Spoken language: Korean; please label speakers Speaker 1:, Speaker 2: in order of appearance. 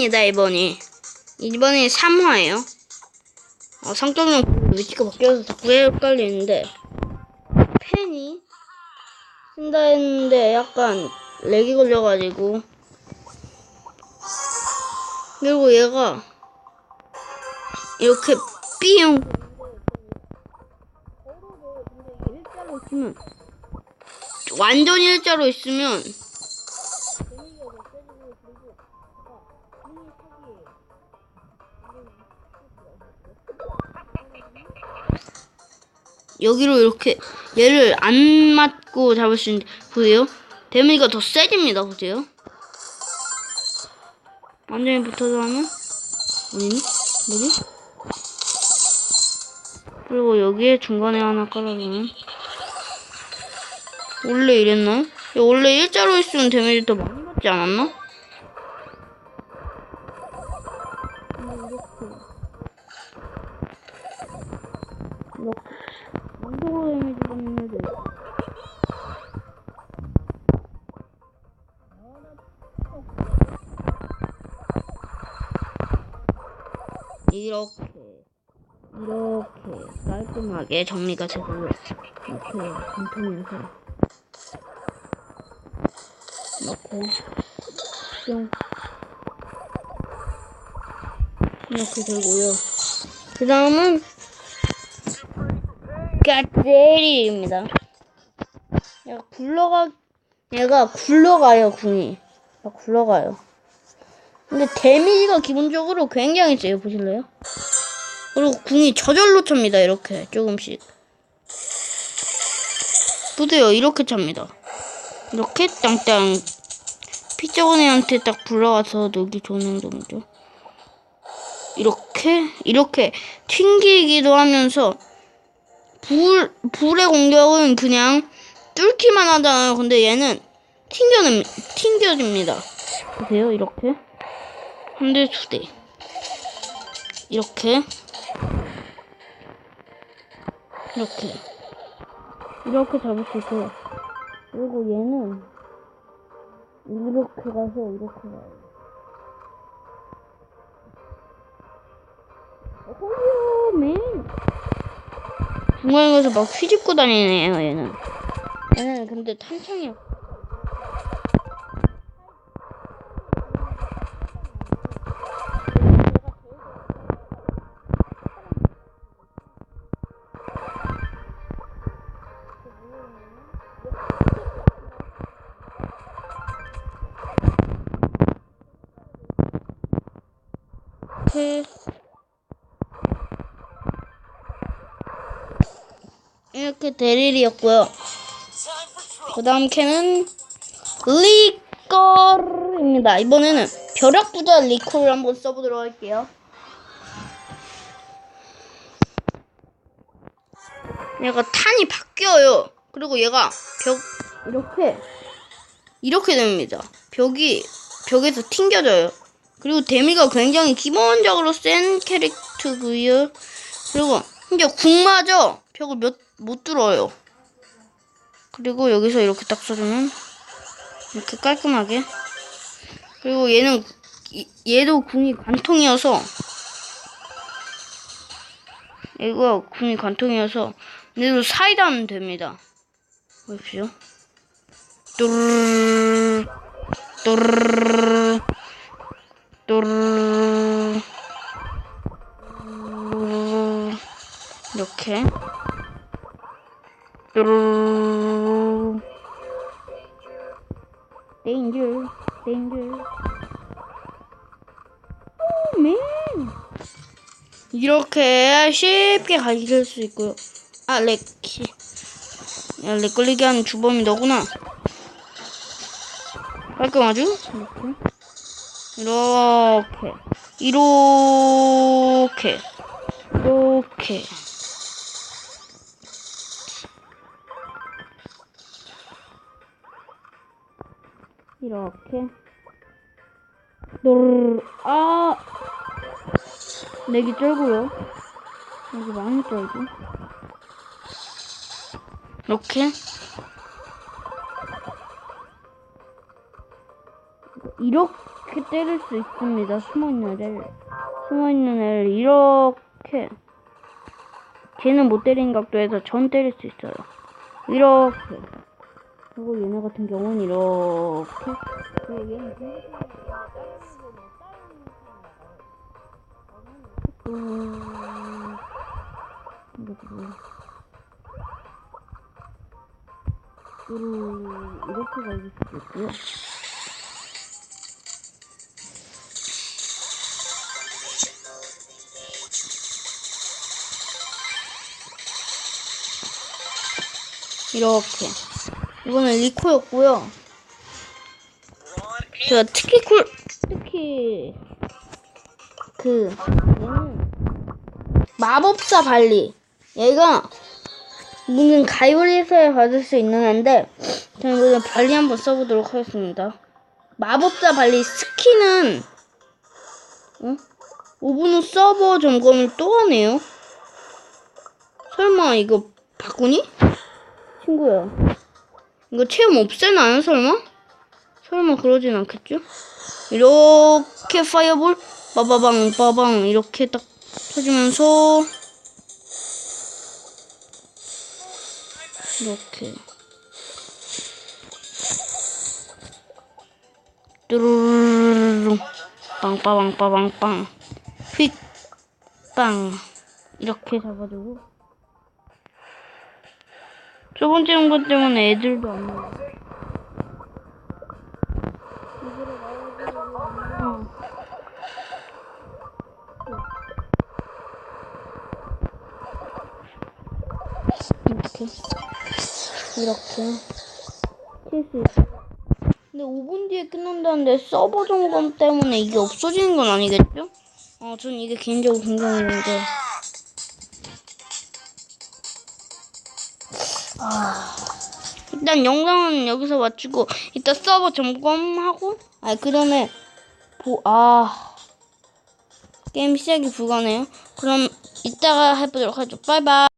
Speaker 1: 3화입니다, 이번이. 이번이 3화예요. 어, 성격용 위치가 바뀌어서 자꾸 헷갈리는데, 펜이 쓴다 했는데 약간 렉이 걸려가지고, 그리고 얘가 이렇게 삐용 완전 일자로 있으면 여기로 이렇게 얘를 안 맞고 잡을 수 있는데 보세요 데미가 더 세집니다 보세요 완전히 붙어서 하면 아니네 뭐지? 그리고 여기에 중간에 하나 깔아주면 원래 이랬나? 야, 원래 일자로 있으면 데미지 더 많이 받지 않았나? 이렇게 이렇게 깔끔하게 정리가 되고요. 이렇게 간통해서 이렇게 뿅 이렇게 되고요. 그 다음은 까제리입니다. 얘가 굴러가 얘가 굴러가요 궁이. 굴러가요. 근데 데미지가 기본적으로 굉장히 세요 보실래요? 그리고 궁이 저절로 찹니다 이렇게 조금씩. 보세요 이렇게 찹니다. 이렇게 땅땅. 피자원 애한테 딱 불러와서 녹이 좋은 행동이죠. 이렇게 이렇게 튕기기도 하면서 불 불의 공격은 그냥 뚫기만 하잖아요. 근데 얘는 튕겨냅 튕겨집니다. 보세요 이렇게 한대두대 이렇게 이렇게 이렇게 잡을 수 있어요. 그리고 얘는 이렇게 가서 이렇게 가요. 어허, 맨. 중간에 가서 막 휘집고 다니네요, 얘는. 얘는 근데 탄창이 이 렇게 이렇게 대릴이었고요. 그 다음 캔은 리콜입니다. 이번에는 벼락부자 리콜을 한번 써보도록 할게요. 얘가 탄이 바뀌어요. 그리고 얘가 벽 이렇게 이렇게 됩니다. 벽이 벽에서 튕겨져요. 그리고 데미가 굉장히 기본적으로 센 캐릭터고요. 그리고 이제 궁마저 벽을 몇, 못 뚫어요. 그리고 여기서 이렇게 딱 써주면 이렇게 깔끔하게. 그리고 얘는 이- 얘도 궁이 관통이어서 얘가 궁이 관통이어서 얘도 사이다면 됩니다. 보십시오. 뚜르르르 뚜르르르 또르르르 또르르르 데인저 데인저 오맨 이렇게 쉽게 가질 수 있고요. 아 렉키 야, 렉 걸리게 하는 주범이 너구나. 깔끔하죠? 이렇게 이렇게. 이렇게. 이렇게 이렇게 노르르 아 내기 쩔고요 여기 많이 쩔고 이렇게 이렇게 때릴 수 있습니다. 숨어있는 애를. 숨어있는 애를 이렇게. 걔는 못 때리는 각도에서 전 때릴 수 있어요. 이렇게. 그리고 얘네 같은 경우는 이렇게. 그리고 얘는 음, 이렇게. 갈길 수도 있고요. 이렇게. 이거는 리코였고요. 제가 특히 쿨, 특히, 그, 얘는, 마법사 발리. 얘가, 무슨 가요리에서야 받을 수 있는 애인데, 저는 이번에 발리 한번 써보도록 하겠습니다. 마법사 발리 스킨은, 어? 5분 후 서버 점검을 또 하네요. 설마 이거 바꾸니? 친구야. 이거 체험 없애나요, 설마? 설마 그러진 않겠죠? 이렇게 파이어볼, 빠바방, 빠방, 이렇게 딱 터지면서, 이렇게. 뚜루루루루 빵빠방 빠방빵 휙빵 이렇게 잡아주고 두 번째 용건 때문에 애들도 안 나와. 어. 이렇게 이렇게 킬수 있어. 근데 5분 뒤에 끝난다는데 서버 점검 때문에 이게 없어지는 건 아니겠죠? 어, 전 이게 개인적으로 굉장히 아, 일단 영상은 여기서 마치고 이따 서버 점검하고 아 그다음에 보 아 게임 시작이 불가네요. 그럼 이따가 해보도록 하죠. 바이바이.